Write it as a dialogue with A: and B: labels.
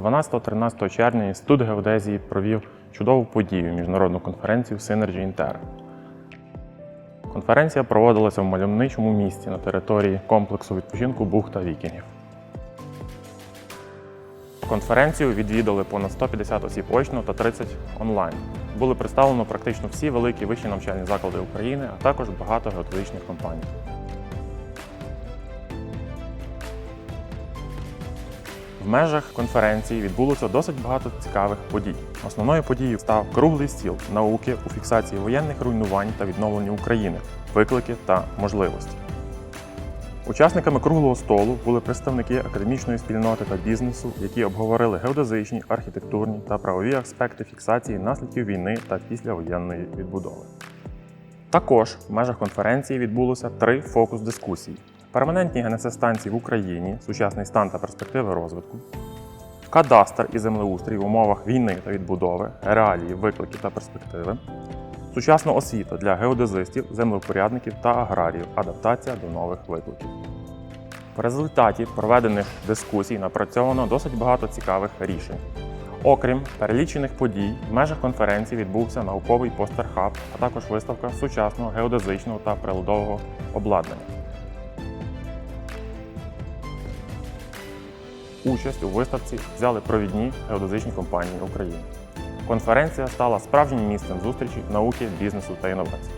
A: 12-13 червня Інститут геодезії провів чудову подію міжнародну конференцію Synergy Inter. Конференція проводилася в мальовничому місті на території комплексу відпочинку Бухта Вікінгів. Конференцію відвідали понад 150 осіб очно та 30 онлайн. Були представлено практично всі великі вищі навчальні заклади України, а також багато геодезичних компаній. Межах конференції відбулося досить багато цікавих подій. Основною подією став круглий стіл науки у фіксації воєнних руйнувань та відновленні України, виклики та можливості. Учасниками круглого столу були представники академічної спільноти та бізнесу, які обговорили геодезичні, архітектурні та правові аспекти фіксації наслідків війни та післявоєнної відбудови. Також в межах конференції відбулося три фокус-дискусії: перманентні ГНСС-станції в Україні, сучасний стан та перспективи розвитку, кадастр і землеустрій в умовах війни та відбудови, реалії, виклики та перспективи, сучасна освіта для геодезистів, землевпорядників та аграріїв, адаптація до нових викликів. В результаті проведених дискусій напрацьовано досить багато цікавих рішень. Окрім перелічених подій, в межах конференції відбувся науковий постер-хаб, а також виставка сучасного геодезичного та приладового обладнання. Участь у виставці взяли провідні геодезичні компанії України. Конференція стала справжнім місцем зустрічі науки, бізнесу та інновацій.